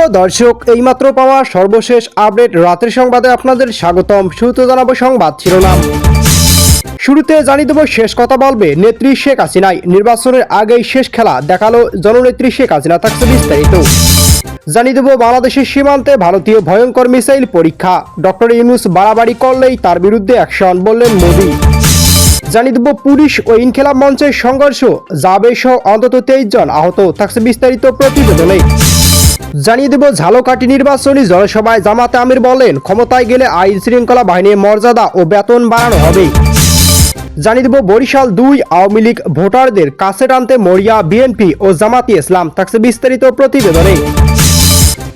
সুপ্রিয় দর্শক, এইমাত্র পাওয়া সর্বশেষ আপডেট রাতের সংবাদে আপনাদের স্বাগতম। শুরুতে জানাব সংবাদ শিরোনাম। শুরুতে জানিয়ে দেবো, শেষ কথা বলবে নেত্রী শেখ হাসিনাই নির্বাচনের আগেই শেষ খেলা দেখাল জননেত্রী শেখ হাসিনা, থাকছে বিস্তারিত। জানিয়ে দেবো, বাংলাদেশের সীমান্তে ভারতীয় ভয়ঙ্কর মিসাইল পরীক্ষা। ডক্টর ইউনুস বাড়াবাড়ি করলেই তার বিরুদ্ধে অ্যাকশন বললেন মোদী। জানিয়ে দেবো, পুলিশ ও ইনখেলাপ মঞ্চের সংঘর্ষ যাবে সহ অন্তত তেইশ জন আহত। থাকছে বিস্তারিত প্রতিবেদনে। জানিয়ে দেব, ঝালকাঠি নির্বাচনী জনসভায় জামাতে আমির বলেন, ক্ষমতায় গেলে আইন শৃঙ্খলা বাহিনীর মর্যাদা ও বেতন বাড়ানো হবে। জানিয়ে দেব, বরিশাল দুই আওয়ামী লীগ ভোটারদের কাছে টানতে মরিয়া বিএনপি ও জামাতি ইসলাম থাকছে বিস্তারিত প্রতিবেদনে।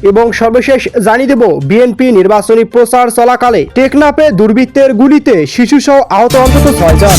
এবং সর্বশেষ জানিয়ে দেব, বিএনপি নির্বাচনী প্রচার চলাকালে টেকনাপে দুর্বৃত্তের গুলিতে শিশুসহ আহত অন্তত ছয়জন।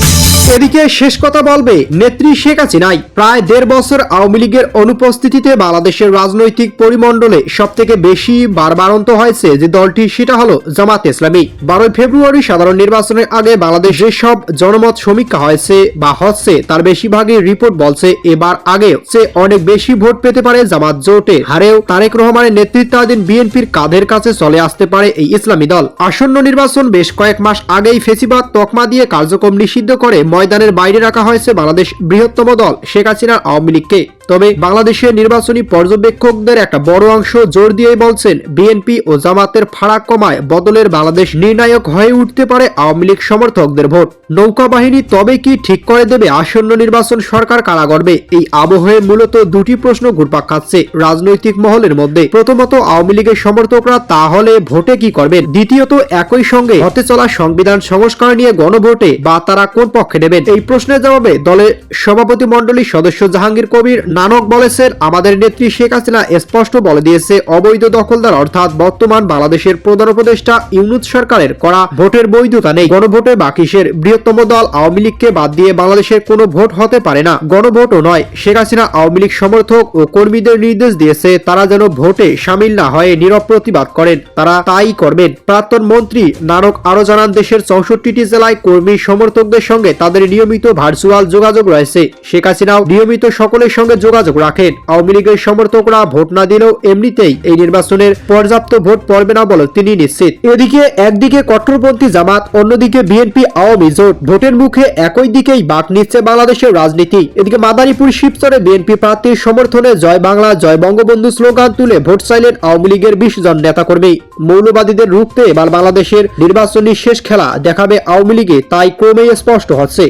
এদিকে শেষ কথা বলবে নেত্রী শেখ হাসিনাই। প্রায় দেড় বছর আওয়ামী লীগের অনুপস্থিতিতে বাংলাদেশের রাজনৈতিক পরিমণ্ডলে সব থেকে বেশি বারবারন্ত হয়েছে যে দলটি, সেটা হলো জামাত ইসলামী। বারোই ফেব্রুয়ারি সাধারণ নির্বাচনের আগে বাংলাদেশে সব জনমত সমীক্ষা হয়েছে বা হচ্ছে, তার বেশিরভাগই রিপোর্ট বলছে এবার আগে সে অনেক বেশি ভোট পেতে পারে জামাত জোটে, হারেও তারেক রহমানের নেতৃত্বাধীন বিএনপির কাঁধের কাছে চলে আসতে পারে এই ইসলামী দল। আসন্ন নির্বাচন বেশ কয়েক মাস আগেই ফেসিবাদ তকমা দিয়ে কার্যক্রম নিষিদ্ধ করে ময়দানের বাইরে রাখা হয়েছে বাংলাদেশ বৃহত্তম দল শেখ হাসিনার আওয়ামী লীগকে। তবে বাংলাদেশের নির্বাচনী পর্যবেক্ষকদের একটা বড় অংশ জোর দিয়েই বলছেন, বিএনপি ও জামাতের ফারাক কমায় বদলের বাংলাদেশ নির্ণায়ক হয়ে উঠতে পারে আওয়ামী লীগ সমর্থকদের ভোট। নৌকা বাহিনী তবে কি ঠিক করে দেবে আসন্ন নির্বাচন সরকার কারা করবে এই আবহে মূলত দুটি প্রশ্ন ঘুরপাক খাচ্ছে রাজনৈতিক মহলের মধ্যে। প্রথমত, আওয়ামী লীগের সমর্থকরা তাহলে ভোটে কি করবেন? দ্বিতীয়ত, একই সঙ্গে হতে চলা সংবিধান সংস্কার নিয়ে গণভোটে বা তারা কোন পক্ষে নেবেন? এই প্রশ্নের জবাবে দলের সভাপতি মণ্ডলীর সদস্য জাহাঙ্গীর কবির নানক বলেছেন, আমাদের নেত্রী শেখ হাসিনা স্পষ্ট বলে দিয়েছে, অবৈধ দখলদার অর্থাৎ বর্তমান বাংলাদেশের প্রধান উপদেষ্টা ইউনুস সরকারের করা ভোটের বৈধতা নেই। গণভোটে বাকিসের বৃহত্তম দল আওয়ামী লীগকে বাদ দিয়ে বাংলাদেশের কোনো ভোট হতে পারে না। গণভোটও নয়, শেখ হাসিনা আওয়ামী লীগ সমর্থক ও কর্মীদের নির্দেশ দিয়েছে, তারা যেন ভোটে সামিল না হয়ে নীরব প্রতিবাদ করেন। তারা তাই করবেন। প্রাক্তন মন্ত্রী নানক আরও জানান, দেশের চৌষট্টিটি জেলায় কর্মী সমর্থকদের সঙ্গে তাদের নিয়মিত ভার্চুয়াল যোগাযোগ রয়েছে। শেখ হাসিনাও নিয়মিত সকলের সঙ্গে যোগাযোগ রাখেন। আওয়ামী লীগের সমর্থকরা ভোট না দিলেও এমনিতেই এই নির্বাচনের পর্যাপ্ত ভোট পড়বে না বলে তিনি নিশ্চিত। এদিকে একদিকে কট্টরপন্থী জামাত, অন্যদিকে বিএনপি আওয়ামী জোট। ভোটের মুখে একই দিকেই বাক নিচ্ছে বাংলাদেশের রাজনীতি। এদিকে মাদারীপুর শিবচরে বিএনপি প্রার্থীর সমর্থনে জয় বাংলা, জয় বঙ্গবন্ধু স্লোগান তুলে ভোট চাইলেন আওয়ামী লীগের বিশ জন নেতাকর্মী। মৌলবাদীদের রুখতে এবার বাংলাদেশের নির্বাচনী শেষ খেলা দেখাবে আওয়ামী লীগে, তাই ক্রমেই স্পষ্ট হচ্ছে।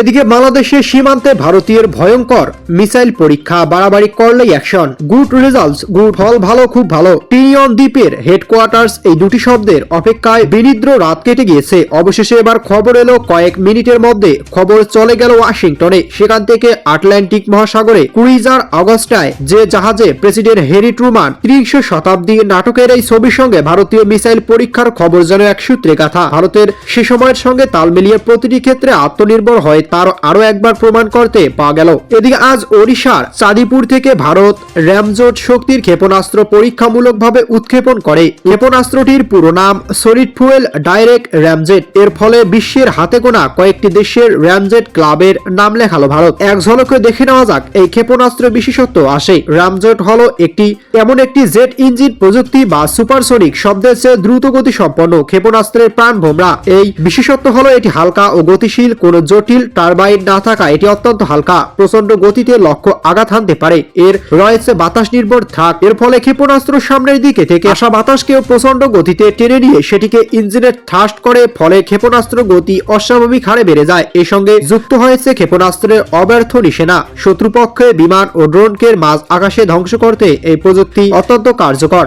এদিকে বাংলাদেশের সীমান্তে ভারতীয় ভয়ঙ্কর মিসাইল পরীক্ষা, বাড়াবাড়ি করলেই অ্যাকশন গুড রেজাল্টস গুড ফল ভালো, খুব ভালো। টিনিয়ন দ্বীপের হেডকোয়ার্টার্স এই দুটি শব্দের অপেক্ষায় বিনিদ্র রাত কেটে গিয়েছে। অবশেষে এবার খবর এলো কয়েক মিনিটের মধ্যে। খবর চলে গেল ওয়াশিংটনে। সেখান থেকে আটলান্টিক মহাসাগরে কুড়িজার আগস্টায় যে জাহাজে প্রেসিডেন্ট হেরি ট্রুমান ত্রিশ শতাব্দী নাটকের এই ছবির সঙ্গে ভারতীয় মিসাইল পরীক্ষার খবর যেন এক সূত্রে গাথা ভারতের সে সময়ের সঙ্গে তাল মিলিয়ে প্রতিটি ক্ষেত্রে আত্মনির্ভর হয় তার আরও একবার প্রমাণ করতে পাওয়া গেল। এদিকে আজ ওড়িশার চাঁদিপুর থেকে ভারত র্যামজোট শক্তির ক্ষেপণাস্ত্র পরীক্ষামূলকভাবে উৎক্ষেপণ করে। ক্ষেপণাস্ত্রটির পুরো নাম সলিড ফুয়েল ডাইরেক্ট র্যামজেট। এর ফলে বিশ্বের হাতে গোনা কয়েকটি দেশের র্যামজেট ক্লাবের নাম লেখালো ভারত। এক ঝলকে দেখে নেওয়া যাক, এই ক্ষেপণাস্ত্র বিশেষত্ব আসে। র্যামজেট হলো একটি, এমন একটি জেট ইঞ্জিন প্রযুক্তি বা সুপারসনিক শব্দের চেয়ে দ্রুত গতি সম্পন্ন ক্ষেপণাস্ত্রের প্রাণ ভোমরা এই বিশেষত্ব হলো এটি হালকা ও গতিশীল, কোনো জটিল টারবাইন না থাকা এটি অত্যন্ত হালকা। প্রচণ্ড গতিতে লক্ষ্য আঘাত হানতে পারে। এর রয়েছে বাতাস নির্ভর থাক এর ফলে ক্ষেপণাস্ত্র সামনের দিকে থেকে আসা বাতাসকেও প্রচণ্ড গতিতে টেনে নিয়ে সেটিকে ইঞ্জিনে থাস্ট করে, ফলে ক্ষেপণাস্ত্র গতি অস্বাভাবিক হারে বেড়ে যায়। এর সঙ্গে যুক্ত হয়েছে ক্ষেপণাস্ত্রের অব্যর্থ নিশেনা। শত্রুপক্ষে বিমান ও ড্রোনকে মাঝ আকাশে ধ্বংস করতে এই প্রযুক্তি অত্যন্ত কার্যকর।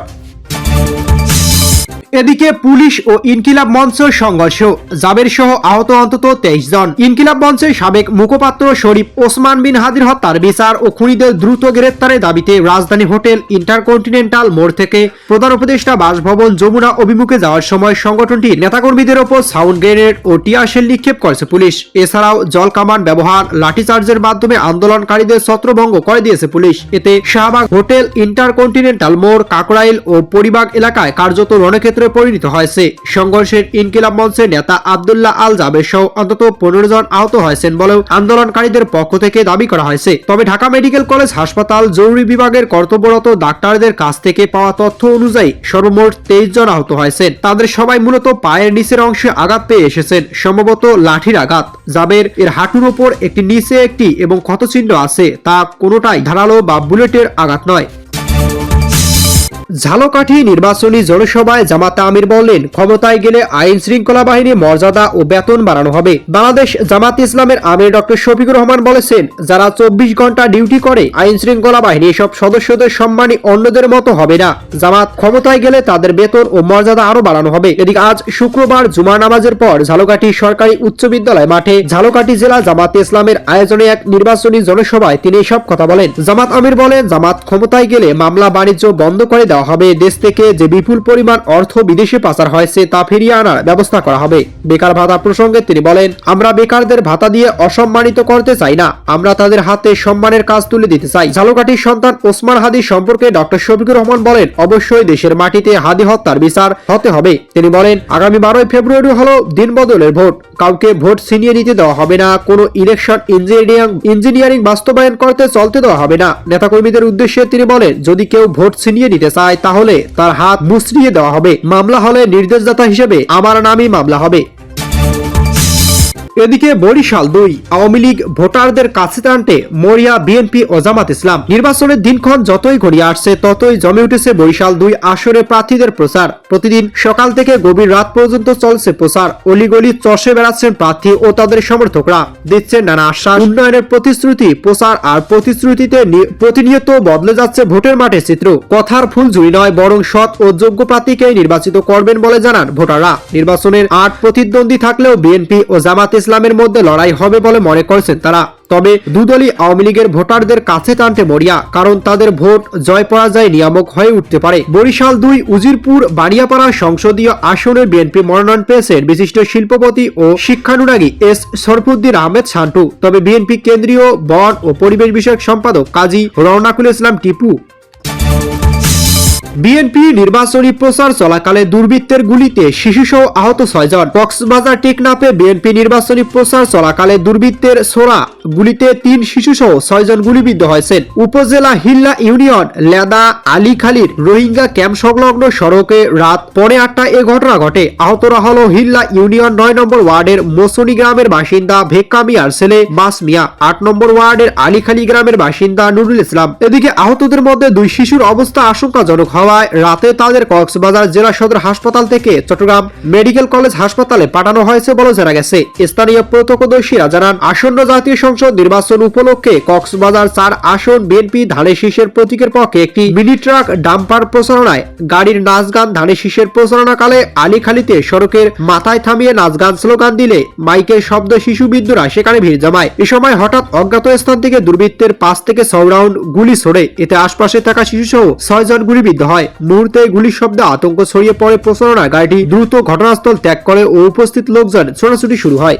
এদিকে পুলিশ ও ইনকিলাব মঞ্চ সংঘর্ষ। জাবের সহ আহত অন্তত তেইশ জন। ইনকিলাব মঞ্চের সাবেক মুখপাত্র শরীফ ওসমান বিন হাদির হত্যার বিচার ও খুনিদের দ্রুত গ্রেপ্তারের দাবিতে রাজধানী হোটেল ইন্টারকন্টিনেন্টাল মোড় থেকে প্রধান উপদেষ্টা বাসভবন যমুনা অভিমুখে যাওয়ার সময় সংগঠনটি নেতাকর্মীদের ওপর সাউন্ড গ্রেনেড ও টিয়ারশেল নিক্ষেপ করেছে পুলিশ। এছাড়াও জল কামান ব্যবহার, লাঠিচার্জের মাধ্যমে আন্দোলনকারীদের ছত্রভঙ্গ করে দিয়েছে পুলিশ। এতে শাহবাগ হোটেল ইন্টারকন্টিনেন্টাল মোড়, কাকরাইল ও পরিবাগ এলাকায় কার্যত রণক্ষেত্রে অস্ত্রে পরিণত হয়েছে। সংঘর্ষের ইনকিলাব মঞ্চের নেতা আবদুল্লাহ আল জাবের সহ অন্তত পনেরো জন আহত হয়েছেন বলেও আন্দোলনকারীদের পক্ষ থেকে দাবি করা হয়েছে। তবে ঢাকা মেডিকেল কলেজ হাসপাতাল জরুরি বিভাগের কর্তব্যরত ডাক্তারদের কাছ থেকে পাওয়া তথ্য অনুযায়ী সর্বমোট তেইশ জন আহত হয়েছেন। তাদের সবাই মূলত পায়ের নিচের অংশে আঘাত পেয়ে এসেছেন, সম্ভবত লাঠির আঘাত। জাবের এর হাঁটুর ওপর একটি নিচে একটি এবং ক্ষতচিহ্ন আছে, তা কোনোটাই ধারালো বা বুলেটের আঘাত নয়। ঝালকাঠি নির্বাচনী জনসভায় জামাত আমির বললেন, ক্ষমতায় গেলে আইন শৃঙ্খলা বাহিনী, মর্যাদা ও বেতন বাড়ানো হবে। বাংলাদেশ জামাত ইসলামের আমির ডক্টর শফিকুর রহমান বলেছেন, যারা চব্বিশ ঘণ্টা ডিউটি করে, আইন শৃঙ্খলা বাহিনী সব সদস্যদের সম্মানী অন্যদের মতো হবে না। জামাত ক্ষমতায় গেলে তাদের বেতন ও মর্যাদা আরও বাড়ানো হবে। এদিকে আজ শুক্রবার জুমা নামাজের পর ঝালকাঠি সরকারি উচ্চ বিদ্যালয় মাঠে ঝালকাঠি জেলা জামাত ইসলামের আয়োজনে এক নির্বাচনী জনসভায় তিনি এসব কথা বলেন। জামাত আমির বলেন, জামাত ক্ষমতায় গেলে মামলা বাণিজ্য বন্ধ করে দেওয়া হবে। দেশ থেকে যে বিপুল পরিমাণ অর্থ বিদেশে পাচার হয়েছে তা ফিরিয়ে আনার ব্যবস্থা করা হবে। বেকার ভাতা প্রসঙ্গে তিনি বলেন, আমরা বেকারদের ভাতা দিয়ে অসম্মানিত করতে চাই না। আমরা তাদের হাতে সম্মানের কাজ তুলে দিতে চাই। ঝালকাঠির সন্তান ওসমান হাদি সম্পর্কে ডক্টর শফিকুর রহমান বলেন, অবশ্যই দেশের মাটিতে হাদি হত্যার বিচার হতে হবে। তিনি বলেন, আগামী বারোই ফেব্রুয়ারি হলো দিন বদলের ভোট। কাউকে ভোট ছিনিয়ে নিতে দেওয়া হবে না। কোনো ইলেকশন ইঞ্জিনিয়ারিং ইঞ্জিনিয়ারিং বাস্তবায়ন করতে চলতে দেওয়া হবে না। নেতাকর্মীদের উদ্দেশ্যে তিনি বলেন, যদি কেউ ভোট ছিনিয়ে নিতে চায় তাহলে তার হাত মুচড়িয়ে দেওয়া হবে। মামলা হলে নির্দেশদাতা হিসেবে আমার নামই মামলা হবে। এদিকে বরিশাল দুই, আওয়ামী লীগ ভোটারদের কাছে টানতে মরিয়া বিএনপি ও জামাত ইসলাম। নির্বাচনের দিনক্ষণ যতই ঘনিয়ে আসছে, ততই জমে উঠেছে বরিশাল দুই আসরে প্রার্থীদের প্রচার। প্রতিদিন সকাল থেকে গভীর রাত পর্যন্ত চলছে প্রচার। অলিগলি চষে বেড়াচ্ছেন প্রার্থী ও তাদের সমর্থকরা। দিচ্ছেন নানা আশ্বাস। উন্নয়নের প্রতিশ্রুতি, প্রচার আর প্রতিশ্রুতিতে প্রতিনিয়ত বদলে যাচ্ছে ভোটের মাঠে চিত্র। কথার ফুল জুড়ি নয়, বরং সৎ ও যোগ্য প্রার্থীকেই নির্বাচিত করবেন বলে জানান ভোটাররা। নির্বাচনের আট প্রতিদ্বন্দ্বী থাকলেও বিএনপি ও জামাত ইসলামের মধ্যে লড়াই হবে বলে মনে করছেন তারা। তবে দুদলই আওয়ামী লীগের ভোটারদের কাছে টানতে মরিয়া, কারণ তাদের ভোট জয় পরাজয় নিয়ামক হয়ে উঠতে পারে। বরিশাল দুই, উজিরপুর বাড়িয়াপাড়া সংসদীয় আসনে বিএনপি মনোনয়ন পেয়েছেন বিশিষ্ট শিল্পপতি ও শিক্ষানুরাগী এস সরফুদ্দিন আহমেদ শান্টু তবে বিএনপি কেন্দ্রীয় বন ও পরিবেশ বিষয়ক সম্পাদক কাজী রওনাকুল ইসলাম টিপু বিএনপি নির্বাচনী প্রচার চলাকালে দুর্বৃত্তের গুলিতে শিশুসহ আহত ছয়জন। কক্সবাজার টেকনাফে বিএনপি নির্বাচনী প্রচার চলাকালে দুর্বৃত্তের সোরা গুলিতে তিন শিশুসহ ছয়জন গুলিবিদ্ধ হয়েছেন। উপজেলা হিল্লা ইউনিয়ন লেদা আলীখালীর রোহিঙ্গা ক্যাম্প সংলগ্ন সড়কে রাত পৌনে আটটায় এ ঘটনা ঘটে। আহতরা হল হিল্লা ইউনিয়ন নয় নম্বর ওয়ার্ডের মোসনি গ্রামের বাসিন্দা ভেক্কা মিয়ার ছেলে মাস মিয়া, আট নম্বর ওয়ার্ডের আলীখালী গ্রামের বাসিন্দা নুরুল ইসলাম। এদিকে আহতদের মধ্যে দুই শিশুর অবস্থা আশঙ্কাজনক হওয়ায় রাতে তাদের কক্সবাজার জেলা সদর হাসপাতাল থেকে চট্টগ্রাম মেডিকেল কলেজ হাসপাতালে পাঠানো হয়েছে বলে জানা গেছে। স্থানীয় প্রত্যক্ষদর্শীরা জানান, আসন্ন জাতীয় সংসদ নির্বাচন উপলক্ষে কক্সবাজার চার আসন বিএনপি ধানের শীষের প্রতীকের পক্ষে একটি মিনি ট্রাক ডাম্পার প্রচারণায় গাড়ির নাচ গান ধানের শীষের প্রচারণাকালে আলীখালীতে সড়কের মাথায় থামিয়ে নাচ গান স্লোগান দিলে মাইকের শব্দ শিশু বিদ্যুরা সেখানে ভিড় জমায়। এ সময় হঠাৎ অজ্ঞাত স্থান থেকে দুর্বৃত্তের পাঁচ থেকে ছয় রাউন্ড গুলি ছোড়ে এতে আশপাশে থাকা শিশু সহ ছয়জন গুলিবিদ্ধ হয়। মুহূর্তে গুলির শব্দে আতঙ্ক ছড়িয়ে পড়ে প্রচারণা গাড়িটি দ্রুত ঘটনাস্থল ত্যাগ করে ও উপস্থিত লোকজন ছোটাছুটি শুরু হয়।